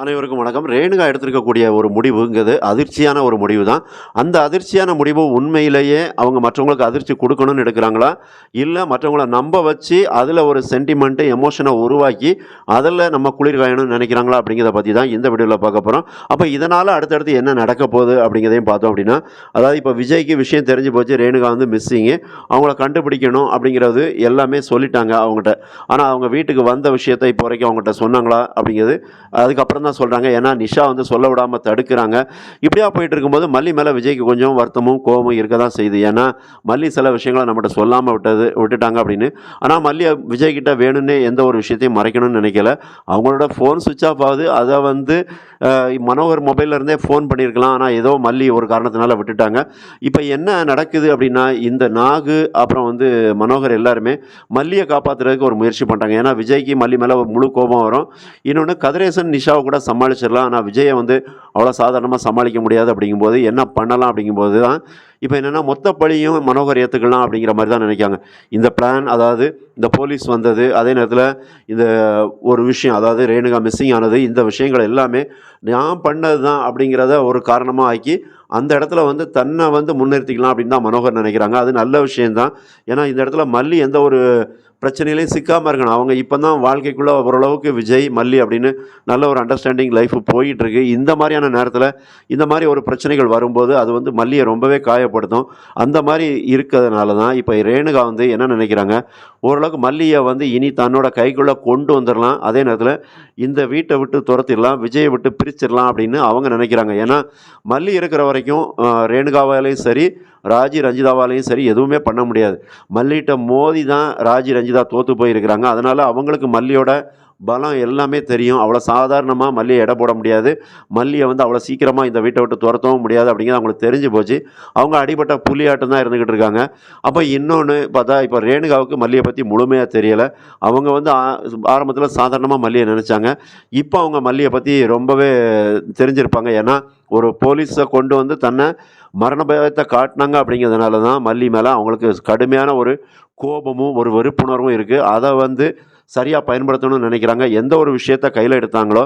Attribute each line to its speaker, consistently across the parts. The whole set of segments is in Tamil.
Speaker 1: அனைவருக்கும் வணக்கம். ரேணுகா எடுத்திருக்கக்கூடிய ஒரு முடிவுங்கிறது அதிர்ச்சியான ஒரு முடிவு தான் அந்த அதிர்ச்சியான முடிவு உண்மையிலேயே அவங்க மற்றவங்களுக்கு அதிர்ச்சி கொடுக்கணும்னு எடுக்கிறாங்களா? இல்லை மற்றவங்கள நம்ப வச்சு அதில் ஒரு சென்டிமெண்ட்டு எமோஷனை உருவாக்கி அதில் நம்ம குளிர் காயணும்னு நினைக்கிறாங்களா அப்படிங்கிறத பற்றி தான் இந்த வீடியோவில் பார்க்க போகிறோம் அப்போ இதனால் அடுத்தடுத்து என்ன நடக்க போகுது அப்படிங்கிறதையும் பார்த்தோம் அப்படின்னா அதாவது இப்போ விஜய்க்கு விஷயம் தெரிஞ்சு போச்சு ரேணுகா வந்து மிஸ்ஸிங்கு அவங்கள கண்டுபிடிக்கணும் அப்படிங்கிறது எல்லாமே சொல்லிட்டாங்க அவங்ககிட்ட. ஆனால் அவங்க வீட்டுக்கு வந்த விஷயத்தை இப்போ வரைக்கும் அவங்ககிட்ட சொன்னாங்களா அப்படிங்கிறது அதுக்கப்புறம் தான் சொல்கிறாங்க ஏன்னா நிஷா வந்து சொல்ல விடாமல் தடுக்கிறாங்க. இப்படியா போயிட்டு இருக்கும்போது மல்லி மேலே விஜய்க்கு கொஞ்சம் வருத்தமும் கோபமும் இருக்க தான் செய்யுது. ஏன்னா மல்லி சில விஷயங்களை நம்மகிட்ட சொல்லாமல் விட்டது விட்டுட்டாங்க அப்படின்னு. ஆனால் மல்லி விஜய்கிட்ட வேணும்னே எந்த ஒரு விஷயத்தையும் மறைக்கணும்னு நினைக்கல. அவங்களோட ஃபோன் சுவிட்ச் ஆஃப் ஆகுது. அதை வந்து மனோகர் மொபைல்லேருந்தே ஃபோன் பண்ணியிருக்கலாம் ஆனால் ஏதோ மல்லி ஒரு காரணத்தினால விட்டுட்டாங்க. இப்போ என்ன நடக்குது அப்படின்னா இந்த நாகு அப்புறம் வந்து மனோகர் எல்லாருமே மல்லியை காப்பாற்றுறதுக்கு ஒரு முயற்சி பண்ணுறாங்க ஏன்னா விஜய்க்கு மல்லி மேலே முழு கோபம் வரும். இன்னொன்று கதிரேசன் நிஷாவை கூட சமாளிச்சிடலாம். ஆனால் விஜயை வந்து அவ்வளோ சாதாரணமாக சமாளிக்க முடியாது அப்படிங்கும்போது என்ன பண்ணலாம் அப்படிங்கும்போது தான் இப்போ என்னென்னா மொத்த பழியும் மனோகர் ஏற்றுக்கலாம் அப்படிங்கிற மாதிரி தான் நினைக்காங்க இந்த பிளான் அதாவது இந்த போலீஸ் வந்தது அதே நேரத்தில் இந்த ஒரு விஷயம் அதாவது ரேணுகா மிஸ்ஸிங் ஆனது இந்த விஷயங்கள் எல்லாமே நான் பண்ணது தான் அப்படிங்கிறத ஒரு காரணமாக ஆக்கி அந்த இடத்துல வந்து தன்னை வந்து முன்னிறுத்திக்கலாம் அப்படின்னு தான் மனோகர் நினைக்கிறாங்க. அது நல்ல விஷயந்தான் ஏன்னா இந்த இடத்துல மல்லி எந்த ஒரு பிரச்சனையிலையும் சிக்காமல் இருக்கணும். அவங்க இப்போ தான் வாழ்க்கைக்குள்ளே ஓரளவுக்கு விஜய் மல்லி அப்படின்னு நல்ல ஒரு அண்டர்ஸ்டாண்டிங் லைஃப் போயிட்டுருக்கு. இந்த மாதிரியான நேரத்தில் இந்த மாதிரி ஒரு பிரச்சனைகள் வரும்போது அது வந்து மல்லியை ரொம்பவே காயப்படுத்தும். அந்த மாதிரி இருக்கிறதுனால தான் இப்போ ரேணுகா வந்து என்ன நினைக்கிறாங்க? ஓரளவுக்கு மல்லியை வந்து இனி தன்னோட கைக்குள்ளே கொண்டு வந்துடலாம். அதே நேரத்தில் இந்த வீட்டை விட்டு துரத்திடலாம் விஜயை விட்டு பிரிச்சிடலாம் அப்படின்னு அவங்க நினைக்கிறாங்க. ஏன்னா மல்லி இருக்கிற வரைக்கும் ரேணுகாவாலையும் சரி ராஜி ரஞ்சிதாவாலையும் சரி எதுவுமே பண்ண முடியாது. மல்லிகிட்ட மோதி தான் ராஜி ரஞ்சிதா தோற்று போயிருக்கிறாங்க. அதனால் அவங்களுக்கு மல்லியோட பலம் எல்லாமே தெரியும். அவ்வளோ சாதாரணமாக மல்லியை எடை போட முடியாது. மல்லியை வந்து அவ்வளோ சீக்கிரமாக இந்த வீட்டை விட்டு துரத்தவும் முடியாது அப்படிங்கிறது அவங்களுக்கு தெரிஞ்சு போச்சு. அவங்க அடிபட்ட புலியாட்டம் தான் இருந்துக்கிட்டு இருக்காங்க. அப்போ இன்னொன்று பார்த்தா இப்போ ரேணுகாவுக்கு மல்லியை பற்றி முழுமையாக தெரியலை. அவங்க வந்து ஆரம்பத்தில் சாதாரணமாக மல்லியை நினச்சாங்க. இப்போ அவங்க மல்லியை பற்றி ரொம்பவே தெரிஞ்சிருப்பாங்க. ஏன்னா ஒரு போலீஸை கொண்டு வந்து தன்னை மரண பயத்தை காட்டினாங்க அப்படிங்கிறதுனால தான் மல்லி மேலே அவங்களுக்கு கடுமையான ஒரு கோபமும் ஒரு வெறுப்புணர்வும் இருக்குது அதை வந்து சரியாக பயன்படுத்தணும்னு நினைக்கிறாங்க. எந்த ஒரு விஷயத்தை கையில் எடுத்தாங்களோ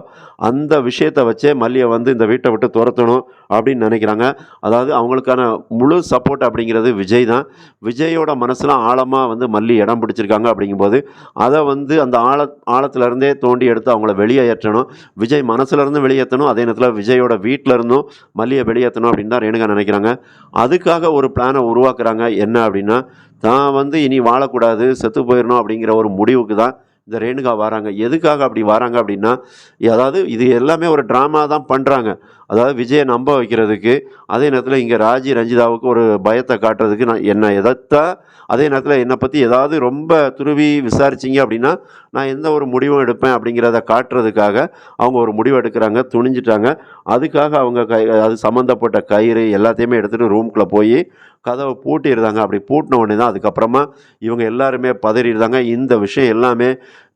Speaker 1: அந்த விஷயத்தை வச்சே மல்லியை வந்து இந்த வீட்டை விட்டு துரத்தணும் அப்படின்னு நினைக்கிறாங்க. அதாவது அவங்களுக்கான முழு சப்போர்ட் அப்படிங்கிறது விஜய் தான். விஜயோட மனசில் ஆழமாக வந்து மல்லி இடம் பிடிச்சிருக்காங்க அப்படிங்கும்போது அதை வந்து அந்த ஆழ ஆழத்துலேருந்தே தோண்டி எடுத்து அவங்கள வெளியே ஏற்றணும் விஜய் மனசுலேருந்து வெளியேற்றணும். அதே நேரத்தில் விஜயோட வீட்டில் இருந்தும் மல்லியை வெளியேற்றணும் அப்படின்னு தான் ரேணுகா நினைக்கிறாங்க. அதுக்காக ஒரு பிளானை உருவாக்குறாங்க. என்ன அப்படின்னா தான் வந்து இனி வாழக்கூடாது செத்து போயிடணும் அப்படிங்கிற ஒரு முடிவுக்கு தான் இந்த ரேணுகா வராங்க. எதுக்காக அப்படி வராங்க அப்படின்னா அதாவது இது எல்லாமே ஒரு ட்ராமா தான் பண்ணுறாங்க அதாவது விஜயை நம்ப வைக்கிறதுக்கு அதே நேரத்தில் இங்கே ராஜி ரஞ்சிதாவுக்கு ஒரு பயத்தை காட்டுறதுக்கு நான் என்னை எதத்தா அதே நேரத்தில் என்னை பற்றி ஏதாவது ரொம்ப துருவி விசாரிச்சிங்க அப்படின்னா நான் எந்த ஒரு முடிவும் எடுப்பேன் அப்படிங்கிறத காட்டுறதுக்காக அவங்க ஒரு முடிவு எடுக்கிறாங்க துணிஞ்சிட்டாங்க. அதுக்காக அவங்க கை அது சம்மந்தப்பட்ட கயிறு எல்லாத்தையுமே எடுத்துகிட்டு ரூம்குள்ளே போய் கதவை பூட்டிடுறாங்க. அப்படி பூட்டின உடனே தான் அதுக்கப்புறமா இவங்க எல்லாருமே பதறிடுறாங்க. இந்த விஷயம் எல்லாமே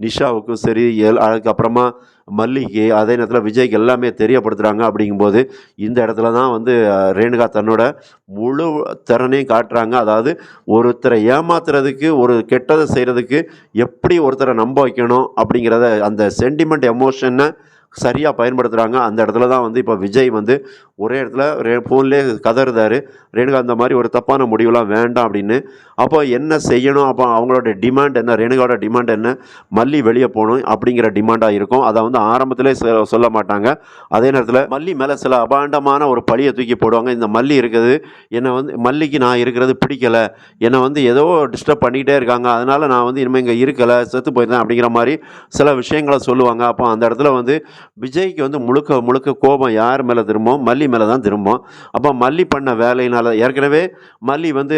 Speaker 1: நிஷாவுக்கும் சரி எல் அதுக்கப்புறமா மல்லிகை அதே நேரத்தில் விஜய்க்கு எல்லாமே தெரியப்படுத்துகிறாங்க அப்படிங்கும்போது இந்த இடத்துல தான் வந்து ரேணுகா தன்னோட முழு திறனையும் காட்டுறாங்க. அதாவது ஒருத்தரை ஏமாத்துறதுக்கு ஒரு கெட்டதை செய்கிறதுக்கு எப்படி ஒருத்தரை நம்ப வைக்கணும் அப்படிங்கிறத அந்த சென்டிமெண்ட் எமோஷனை சரியாக பயன்படுத்துகிறாங்க அந்த இடத்துல தான் வந்து இப்போ விஜய் வந்து ஒரே இடத்துல ரே ஃபோன்லேயே கதறுதார் ரேணுகா அந்த மாதிரி ஒரு தப்பான முடிவுலாம் வேண்டாம் அப்படின்னு. அப்போ என்ன செய்யணும்? அப்போ அவங்களோட டிமாண்ட் என்ன? ரேணுகாவோட டிமாண்ட் என்ன? மல்லி வெளியே போகணும் அப்படிங்கிற டிமாண்டாக இருக்கும். அதை வந்து ஆரம்பத்திலே சொ- சொல்ல மாட்டாங்க. அதே நேரத்தில் மல்லி மேலே சில அபாண்டமான ஒரு பழியை தூக்கி போடுவாங்க. இந்த மல்லி இருக்குது. என்னை வந்து மல்லிக்கு நான் இருக்கிறது பிடிக்கலை. என்னை வந்து ஏதோ டிஸ்டர்ப் பண்ணிக்கிட்டே இருக்காங்க. அதனால் நான் வந்து இனிமேல் இங்கே இருக்கலை செத்து போயிருந்தேன் அப்படிங்கிற மாதிரி சில விஷயங்களை சொல்லுவாங்க. அப்போ அந்த இடத்துல வந்து விஜய்க்கு வந்து முழுக்க முழுக்க கோபம் யார் மேலே திரும்பும் மல்லி மேலே தான் திரும்பும். அப்போ மல்லி பண்ண வேலையினால் ஏற்கனவே மல்லி வந்து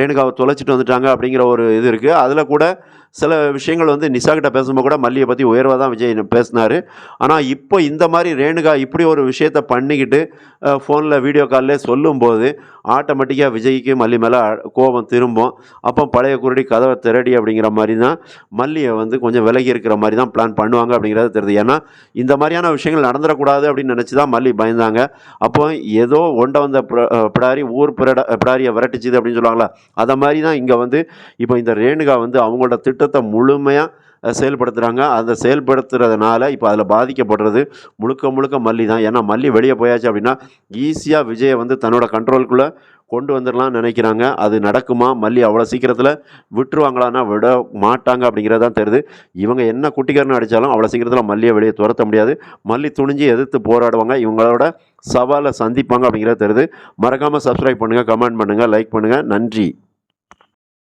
Speaker 1: ரேணுகாவை தொலைச்சிட்டு வந்துட்டாங்க அப்படிங்கிற ஒரு இது இருக்குது அதில் கூட சில விஷயங்கள் வந்து நிஷா கிட்ட பேசும்போது கூட மல்லியை பற்றி உயர்வாக தான் விஜய் பேசினார். ஆனால் இப்போ இந்த மாதிரி ரேணுகா இப்படி ஒரு விஷயத்த பண்ணிக்கிட்டு ஃபோனில் வீடியோ காலில் சொல்லும்போது ஆட்டோமேட்டிக்காக விஜய்க்கு மல்லி மேலே கோபம் திரும்பும். அப்போ பழைய குருடி கதவை திரடி அப்படிங்கிற மாதிரி தான் மல்லியை வந்து கொஞ்சம் விலகி இருக்கிற மாதிரி தான் பிளான் பண்ணுவாங்க அப்படிங்கிறது தெரியுது. ஏன்னா இந்த மாதிரியான விஷயங்கள் நடந்துடக்கூடாது அப்படின்னு நினச்சி தான் மல்லி பயந்தாங்க. அப்போ ஏதோ ஒண்ட வந்த பிடாரி ஊர் பிரட பிடாரியை விரட்டிச்சுது அப்படின்னு சொல்லுவாங்களா அதை மாதிரி தான் இங்கே வந்து இப்போ இந்த ரேணுகா வந்து அவங்களோட திட்டத்தை முழுமையாக செயல்படுத்துகிறாங்க அதை செயல்படுத்துறதுனால இப்போ அதில் பாதிக்கப்படுறது முழுக்க முழுக்க மல்லி தான். ஏன்னா மல்லி வெளியே போயாச்சு அப்படின்னா ஈஸியாக விஜயை வந்து தன்னோட கண்ட்ரோலுக்குள்ளே கொண்டு வந்துடலாம்னு நினைக்கிறாங்க. அது நடக்குமா? மல்லி அவ்வளோ சீக்கிரத்தில் விட்டுருவாங்களான்னா விட மாட்டாங்க அப்படிங்கிறது தான் தெரியுது. இவங்க என்ன குட்டிக்காரன் அடித்தாலும் அவ்வளோ சீக்கிரத்தில் மல்லியை வெளியே துரத்த முடியாது. மல்லி துணிஞ்சு எதிர்த்து போராடுவாங்க. இவங்களோட சவாலை சந்திப்பாங்க அப்படிங்கிறது தெரியுது. மறக்காமல் சப்ஸ்கிரைப் பண்ணுங்கள் கமெண்ட் பண்ணுங்கள் லைக் பண்ணுங்கள் நன்றி.